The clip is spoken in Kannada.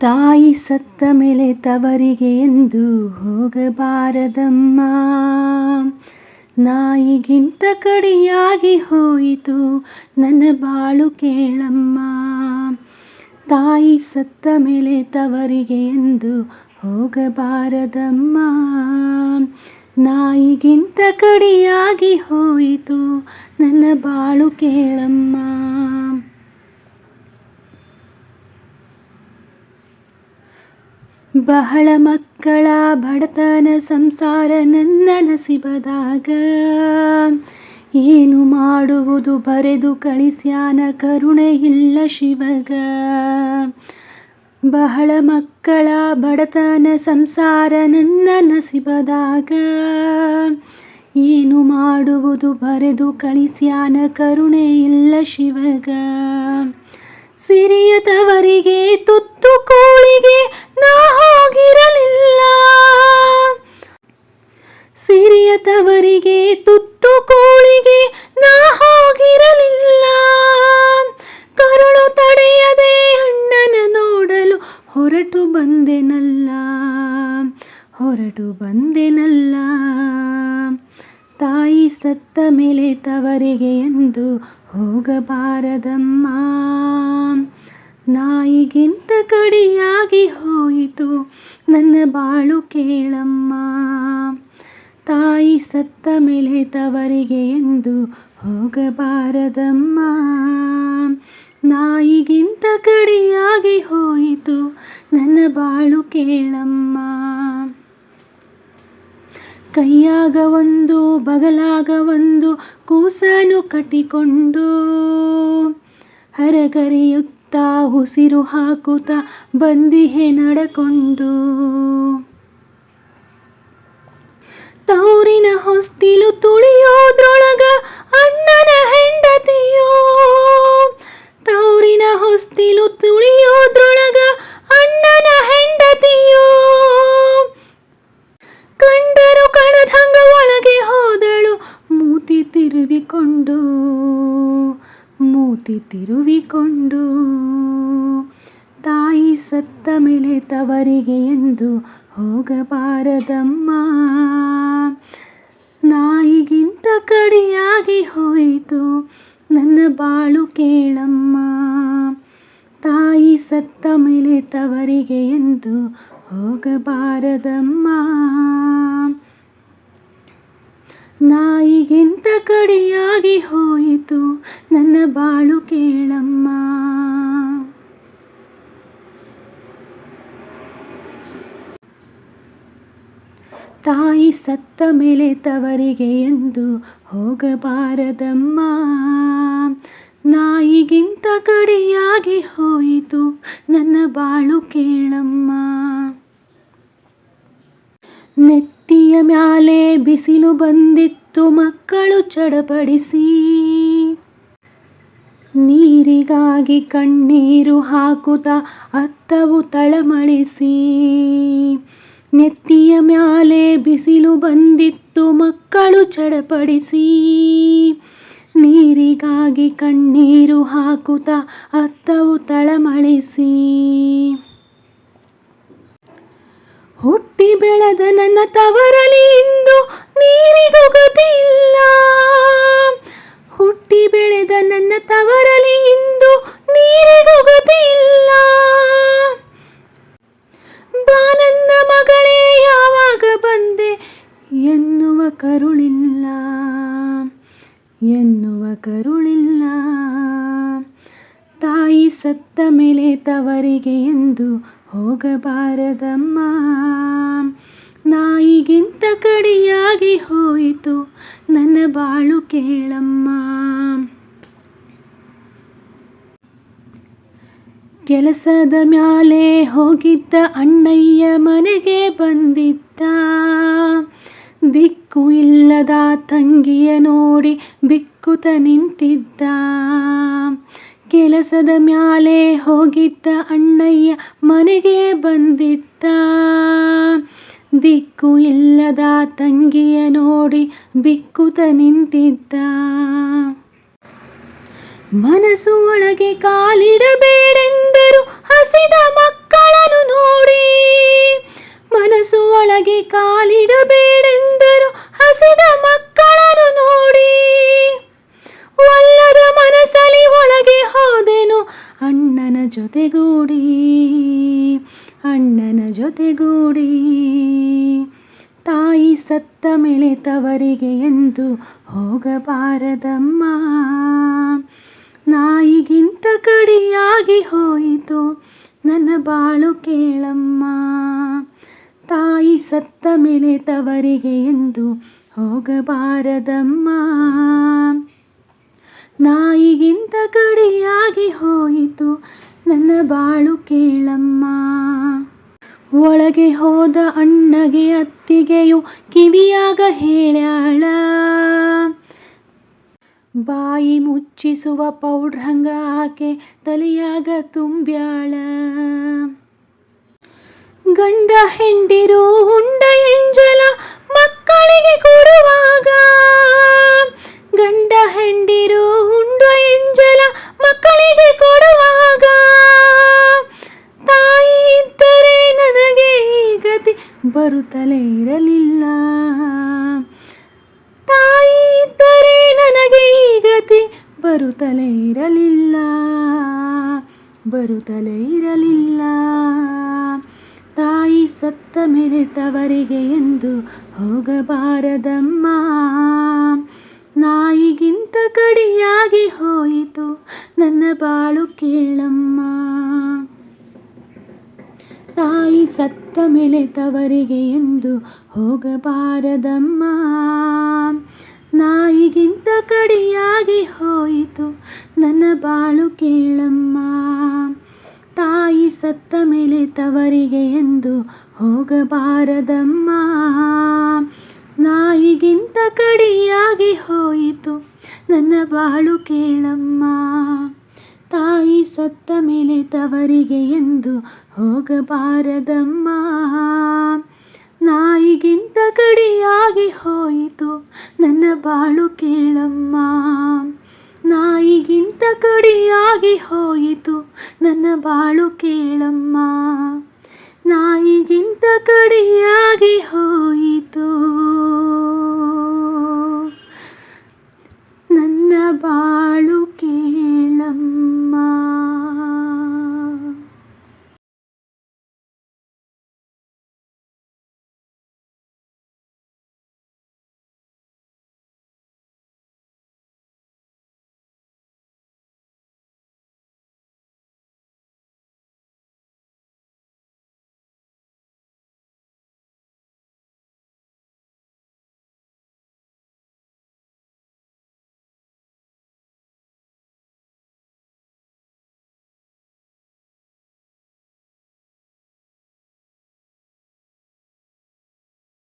ತಾಯಿ ಸತ್ತ ಮೇಲೆ ತವರಿಗೆ ಎಂದು ಹೋಗಬಾರದಮ್ಮ. ನಾಯಿಗಿಂತ ಕಡಿಯಾಗಿ ಹೋಯಿತು ನನ್ನ ಬಾಳು ಕೇಳಮ್ಮ. ತಾಯಿ ಸತ್ತ ಮೇಲೆ ತವರಿಗೆ ಎಂದು ಹೋಗಬಾರದಮ್ಮ. ನಾಯಿಗಿಂತ ಕಡಿಯಾಗಿ ಹೋಯಿತು ನನ್ನ ಬಾಳು ಕೇಳಮ್ಮ. ಬಹಳ ಮಕ್ಕಳ ಬಡತನ ಸಂಸಾರ ನನ್ನ ನಸಿಬದಾಗ. ಏನು ಮಾಡುವುದು ಬರೆದು ಕಳಿಸ್ಯಾನ ಕರುಣೆ ಇಲ್ಲ ಶಿವಗ. ಬಹಳ ಮಕ್ಕಳ ಬಡತನ ಸಂಸಾರ ನನ್ನ ನಸಿಬದಾಗ. ಏನು ಮಾಡುವುದು ಬರೆದು ಕಳಿಸ್ಯಾನ ಕರುಣೆ ಇಲ್ಲ ಶಿವಗ. ಸಿರಿಯ ತವರಿಗೆ ತುತ್ತು ಕೋಳಿಗೆ ತುತ್ತು ಕೋಳಿಗೆ ನಾ ಹೋಗಿರಲಿಲ್ಲ. ಕರುಳು ತಡೆಯದೆ ಅಣ್ಣನ ನೋಡಲು ಹೊರಟು ಬಂದೆನಲ್ಲ. ಹೊರಟು ಬಂದೆನಲ್ಲ. ತಾಯಿ ಸತ್ತ ಮೇಲೆ ತವರಿಗೆ ಎಂದು ಹೋಗಬಾರದಮ್ಮ. ನಾಯಿಗಿಂತ ಕಡಿಯಾಗಿ ಹೋಯಿತು ನನ್ನ ಬಾಳು ಕೇಳಮ್ಮ. ತಾಯಿ ಸತ್ತ ಮೇಲೆ ತವರಿಗೆ ಎಂದು ಹೋಗಬಾರದಮ್ಮ. ನಾಯಿಗಿಂತ ಕಡಿಯಾಗಿ ಹೋಯಿತು ನನ್ನ ಬಾಳು ಕೇಳಮ್ಮ. ಕೈಯಾಗ ಒಂದು, ಬಗಲಾಗ ಒಂದು ಕೂಸನು ಕಟ್ಟಿಕೊಂಡು ಹರಗರಿಯುತ್ತಾ ಉಸಿರು ಹಾಕುತ್ತಾ ಬಂದಿಹೆ ನಡಕೊಂಡು ತೌರಿನ ಹೊಸ್ತಿಲು ತುಳಿಯೋದ್ರೊಳಗ ಅಣ್ಣನ ಹೆಂಡತಿಯೋ? ತೌರಿನ ಹೊಸ್ತಿಲು ತುಳಿಯೋದ್ರೊಳಗ ಅಣ್ಣನ ಹೆಂಡತಿಯೋ? ಮೇಲೆ ತವರಿಗೆ ಎಂದು ಹೋಗಬಾರದಮ್ಮ. ನಾಯಿಗಿಂತ ಕಡಿಯಾಗಿ ಹೋಯಿತು ನನ್ನ ಬಾಳು ಕೇಳಮ್ಮ. ತಾಯಿ ಸತ್ತ ಮೇಲೆ ತವರಿಗೆ ಎಂದು ಹೋಗಬಾರದಮ್ಮ. ನಾಯಿಗಿಂತ ಕಡಿಯಾಗಿ ಹೋಯಿತು ನನ್ನ ಬಾಳು ಕೇಳಮ್ಮ. ತಾಯಿ ಸತ್ತ ಮೇಲೆ ತವರಿಗೆ ಎಂದು ಹೋಗಬಾರದಮ್ಮ. ನಾಯಿಗಿಂತ ಕಡಿಯಾಗಿ ಹೋಯಿತು ನನ್ನ ಬಾಳು ಕೇಳಮ್ಮ. ನೆತ್ತಿಯ ಮ್ಯಾಲೆ ಬಿಸಿಲು ಬಂದಿತ್ತು ಮಕ್ಕಳು ಚಡಪಡಿಸಿ. ನೀರಿಗಾಗಿ ಕಣ್ಣೀರು ಹಾಕುತ್ತಾ ಅತ್ತವು ತಳಮಳಿಸಿ. ನೆತ್ತಿಯ ಮ್ಯಾಲೆ ಬಿಸಿಲು ಬಂದಿತ್ತು, ಮಕ್ಕಳು ಚಡಪಡಿಸಿ. ನೀರಿಗಾಗಿ ಕಣ್ಣೀರು ಹಾಕುತ್ತಾ ಅತ್ತವು ತಳಮಳಿಸಿ. ಹುಟ್ಟಿ ಬೆಳೆದ ನನ್ನ ತವರಲಿ ಇಂದು ನೀರಿಗೂ ಎನ್ನುವ ಕರುಳಿಲ್ಲ. ತಾಯಿ ಸತ್ತ ಮೇಲೆ ತವರಿಗೆ ಎಂದು ಹೋಗಬಾರದಮ್ಮ. ನಾಯಿಗಿಂತ ಕಡಿಯಾಗಿ ಹೋಯಿತು ನನ್ನ ಬಾಳು ಕೇಳಮ್ಮ. ಕೆಲಸದ ಮ್ಯಾಲೆ ಹೋಗಿದ್ದ ಅಣ್ಣಯ್ಯ ಮನೆಗೆ ಬಂದಿದ್ದ. ದಿಕ್ಕು ಇಲ್ಲದ ತಂಗಿಯ ನೋಡಿ ಬಿಕ್ಕುತ ನಿಂತಿದ್ದ. ಕೆಲಸದ ಮ್ಯಾಲೆ ಹೋಗಿದ್ದ ಅಣ್ಣಯ್ಯ ಮನೆಗೆ ಬಂದಿದ್ದ. ದಿಕ್ಕು ಇಲ್ಲದ ತಂಗಿಯ ನೋಡಿ ಬಿಕ್ಕುತ ನಿಂತಿದ್ದ. ಮನಸ್ಸು ಒಳಗೆ ಕಾಲಿಡಬೇಡೆಂದರು ಹಸಿದ ಮಕ್ಕಳನ್ನು ನೋಡಿ. ಮನಸ್ಸು ಒಳಗೆ ಕಾಲಿಡಬೇಡೆಂದರು ಹಸಿದ ಮಕ್ಕಳನ್ನು ನೋಡಿ. ಒಲ್ಲದ ಮನಸ್ಸಲ್ಲಿ ಒಳಗೆ ಹೋದೆನು ಅಣ್ಣನ ಜೊತೆಗೂಡಿ. ಅಣ್ಣನ ಜೊತೆಗೂಡಿ. ತಾಯಿ ಸತ್ತ ಮೇಲೆ ತವರಿಗೆ ಎಂದು ಹೋಗಬಾರದಮ್ಮ. ನಾಯಿಗಿಂತ ಕಡಿಯಾಗಿ ಹೋಯಿತು. ನನ್ನ ಬಾಳು ಕೇಳಮ್ಮ. ತಾಯಿ ಸತ್ತ ಮೇಲೆ ತವರಿಗೆ ಎಂದು ಹೋಗಬಾರದಮ್ಮ. ನಾಯಿಗಿಂತ ಕಡಿಯಾಗಿ ಹೋಯಿತು ನನ್ನ ಬಾಳು ಕೇಳಮ್ಮ. ಒಳಗೆ ಹೋದ ಅಣ್ಣಗೆ ಅತ್ತಿಗೆಯು ಕಿವಿಯಾಗ ಹೇಳ್ಯಾಳ. ಬಾಯಿ ಮುಚ್ಚಿಸುವ ಪೌಡ್ರ್ ಹಂಗ ಆಕೆ ತಲೆಯಾಗ ತುಂಬ್ಯಾಳ. ಗಂಡ ಹೆಂಡಿರು ಉಂಡ ಎಂಜಲ ಮಕ್ಕಳಿಗೆ ಕೊಡುವಾಗ. ಗಂಡ ಹೆಂಡಿರು ಉಂಡ ಎಂಜಲ ಮಕ್ಕಳಿಗೆ ಕೊಡುವಾಗ. ತಾಯಿ ಇದ್ದರೆ ನನಗೆ ಗತಿ ಬರುತ್ತಲೇ ಇರಲಿಲ್ಲ. ತಾಯಿ ಇದ್ದರೆ ನನಗೆ ಈ ಗತಿ ಬರುತ್ತಲೇ ಇರಲಿಲ್ಲ. ಬರುತ್ತಲೇ ಇರಲಿಲ್ಲ. ಸತ್ತ ಮೇಲೆ ತವರಿಗೆ ಎಂದು ಹೋಗಬಾರದಮ್ಮ. ನಾಯಿಗಿಂತ ಕಡಿಯಾಗಿ ಹೋಯಿತು ನನ್ನ ಬಾಳು ಕೇಳಮ್ಮ. ತಾಯಿ ಸತ್ತ ಮೇಲೆ ತವರಿಗೆ ಎಂದು ಹೋಗಬಾರದಮ್ಮ. ನಾಯಿಗಿಂತ ಕಡಿಯಾಗಿ ಹೋಯಿತು ನನ್ನ ಬಾಳು ಕೇಳಮ್ಮ. ತಾಯಿ ಸತ್ತ ಮೇಲೆ ತವರಿಗೆ ಎಂದು ಹೋಗಬಾರದಮ್ಮ. ನಾಯಿಗಿಂತ ಕಡಿಯಾಗಿ ಹೋಯಿತು ನನ್ನ ಬಾಳು ಕೇಳಮ್ಮ. ತಾಯಿ ಸತ್ತ ಮೇಲೆ ತವರಿಗೆ ಎಂದು ಹೋಗಬಾರದಮ್ಮ. ನಾಯಿಗಿಂತ ಕಡಿಯಾಗಿ ಹೋಯಿತು ನನ್ನ ಬಾಳು ಕೇಳಮ್ಮ. ನಾಯಿಗಿಂತ ಕಡಿಯಾಗಿ ಹೋಯಿತು ನನ್ನ ಬಾಳು ಕೇಳಮ್ಮ. ನಾಯಿಗಿಂತ ಕಡಿಯಾಗಿ